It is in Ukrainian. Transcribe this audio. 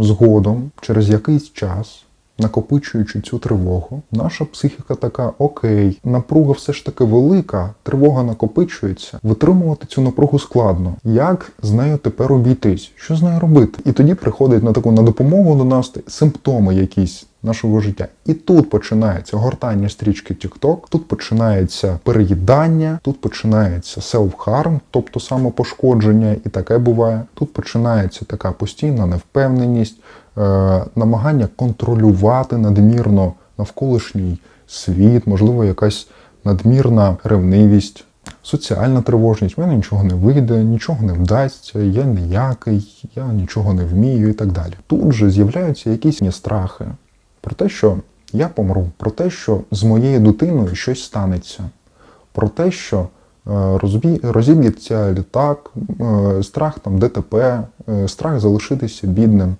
Згодом, через якийсь час, накопичуючи цю тривогу, наша психіка така: окей, напруга все ж таки велика, тривога накопичується. Витримувати цю напругу складно. Як з нею тепер обійтись? Що з нею робити? І тоді приходить на таку на допомогу до нас симптоми якісь нашого життя. І тут починається гортання стрічки TikTok, тут починається переїдання, тут починається self-harm, тобто самопошкодження, і таке буває. Тут починається така постійна невпевненість, е, намагання контролювати надмірно навколишній світ, можливо, якась надмірна ревнивість. Соціальна тривожність, в мене нічого не вийде, нічого не вдасться, я ніякий, я нічого не вмію і так далі. Тут же з'являються якісь страхи про те, що я помру, про те, що з моєю дитиною щось станеться, про те, що е, розіб'ється літак, е, страх там ДТП, е, страх залишитися бідним.